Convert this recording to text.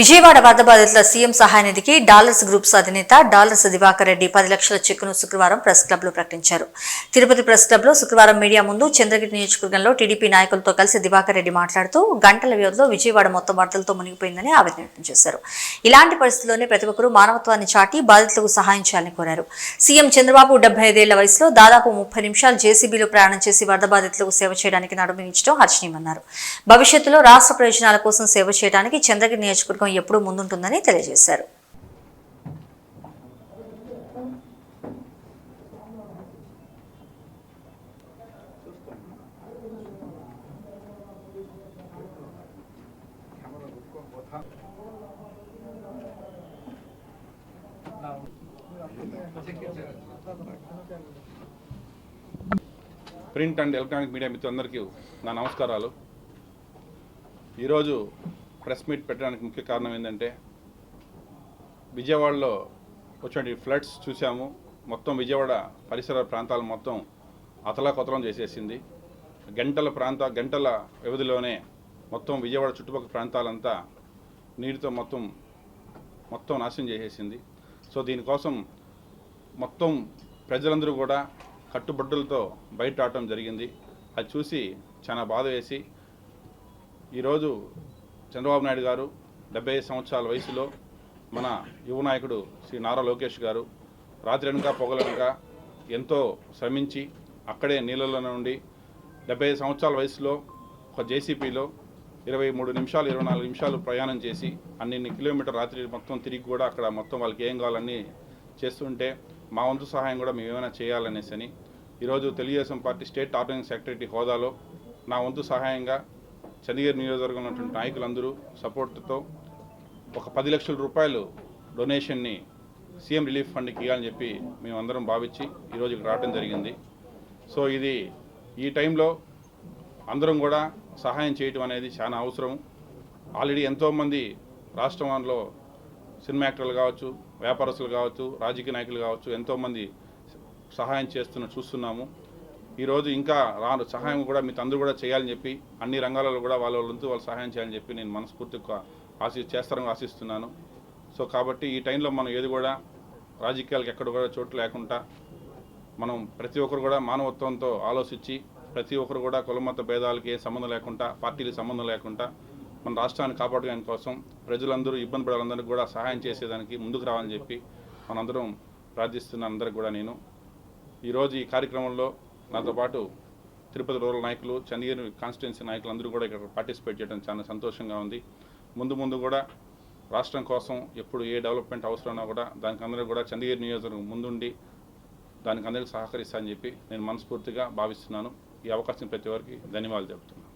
విజయవాడ వరద బాధితుల సీఎం సహాయ నిధికి డాలర్స్ గ్రూప్స్ అధినేత డాలర్స్ దివాకర్ రెడ్డి పది లక్షల చెక్కును శుక్రవారం ప్రెస్ క్లబ్లో ప్రకటించారు. తిరుపతి ప్రెస్ క్లబ్లో శుక్రవారం మీడియా ముందు చంద్రగిరి నియోజకవర్గంలో టీడీపీ నాయకులతో కలిసి దివాకర్ రెడ్డి మాట్లాడుతూ గంటల వ్యవధిలో విజయవాడ మొత్తం వరదలతో మునిగిపోయిందని ఆవేదన వ్యక్తం చేశారు. ఇలాంటి పరిస్థితుల్లోనే ప్రతి ఒక్కరూ మానవత్వాన్ని చాటి బాధితులకు సహాయం చేయాలని కోరారు. సీఎం చంద్రబాబు డెబ్బై ఐదేళ్ళ వయసులో దాదాపు ముప్పై నిమిషాలు జేసీబీలో ప్రయాణం చేసి వరద బాధితులకు సేవ చేయడానికి నడుమించడం హర్షణీయమన్నారు. భవిష్యత్తులో రాష్ట్ర ప్రయోజనాల కోసం సేవ చేయడానికి చంద్రగిరి నియోజకవర్గం ఎప్పుడూ ముందుంటుందని తెలియజేశారు. ప్రింట్ అండ్ ఎలక్ట్రానిక్ మీడియా మిత్రులందరికీ నా నమస్కారాలు. ఈరోజు ప్రెస్ మీట్ పెట్టడానికి ముఖ్య కారణం ఏంటంటే విజయవాడలో వచ్చినటువంటి ఫ్లడ్స్ చూసాము. మొత్తం విజయవాడ పరిసర ప్రాంతాలు మొత్తం అతలాకొతలం చేసేసింది. గంటల ప్రాంత గంటల వ్యవధిలోనే మొత్తం విజయవాడ చుట్టుపక్కల ప్రాంతాలంతా నీటితో మొత్తం మొత్తం నాశనం చేసేసింది. సో దీనికోసం మొత్తం ప్రజలందరూ కూడా కట్టుబడ్డలతో బయట రావడం జరిగింది. అది చూసి చాలా బాధ వేసి ఈరోజు చంద్రబాబు నాయుడు గారు డెబ్బై సంవత్సరాల వయసులో మన యువ నాయకుడు శ్రీ నారా లోకేష్ గారు రాత్రి వెనుక పొగలనుక ఎంతో శ్రమించి అక్కడే నీళ్ళలో నుండి డెబ్బై ఐదు సంవత్సరాల వయసులో ఒక జేసీపీలో ఇరవై మూడు నిమిషాలు ఇరవై నాలుగు నిమిషాలు ప్రయాణం చేసి అన్ని కిలోమీటర్ రాత్రి మొత్తం తిరిగి కూడా అక్కడ మొత్తం వాళ్ళకి ఏం కావాలన్నీ చేస్తుంటే మా వంతు సహాయం కూడా మేము ఏమైనా చేయాలనేసి అని ఈరోజు Telugu Desam party state organizing secretary హోదాలో నా వంతు సహాయంగా చండీగఢ్ నియోజకవర్గంలో ఉన్నటువంటి నాయకులందరూ సపోర్ట్తో ఒక పది లక్షల రూపాయలు డొనేషన్ని సీఎం రిలీఫ్ ఫండ్కి ఇవ్వాలని చెప్పి మేమందరం భావించి ఈరోజు ఇక్కడ రావడం జరిగింది. సో ఇది ఈ టైంలో అందరం కూడా సహాయం చేయటం అనేది చాలా అవసరం. ఆల్రెడీ ఎంతోమంది రాష్ట్రంలో సినిమా యాక్టర్లు కావచ్చు వ్యాపారస్తులు కావచ్చు రాజకీయ నాయకులు కావచ్చు ఎంతోమంది సహాయం చేస్తున్న చూస్తున్నాము. ఈరోజు ఇంకా రాను సహాయం కూడా మీ అందరూ కూడా చేయాలని చెప్పి అన్ని రంగాలలో కూడా వాళ్ళ వాళ్ళంతూ వాళ్ళు సహాయం చేయాలని చెప్పి నేను మనస్ఫూర్తిగా ఆశి చేస్తారని ఆశిస్తున్నాను. సో కాబట్టి ఈ టైంలో మనం ఏది కూడా రాజకీయాలకు ఎక్కడ కూడా చోటు లేకుండా మనం ప్రతి ఒక్కరు కూడా మానవత్వంతో ఆలోచించి ప్రతి ఒక్కరు కూడా కులమత భేదాలకి ఏ సంబంధం లేకుండా పార్టీలకు సంబంధం లేకుండా మన రాష్ట్రాన్ని కాపాడడానికి కోసం ప్రజలందరూ ఇబ్బంది పడాలందరికీ కూడా సహాయం చేసేదానికి ముందుకు రావాలని చెప్పి మనందరం ప్రార్థిస్తున్న అందరికి కూడా నేను. ఈరోజు ఈ కార్యక్రమంలో నాతో పాటు తిరుపతి రూరల్ నాయకులు చంద్రగిరి కాన్స్టిట్యున్సీ నాయకులు అందరూ కూడా ఇక్కడ పార్టిసిపేట్ చేయడం చాలా సంతోషంగా ఉంది. ముందు ముందు కూడా రాష్ట్రం కోసం ఎప్పుడు ఏ డెవలప్మెంట్ అవసరమన్నా కూడా దానికి అందరూ కూడా చంద్రగిరి నియోజకవర్గం ముందుండి దానికి అందరికీ సహకరిస్తానని చెప్పి నేను మనస్ఫూర్తిగా భావిస్తున్నాను. ఈ అవకాశం ప్రతి ఒక్కరికి ధన్యవాదాలు చెబుతున్నాను.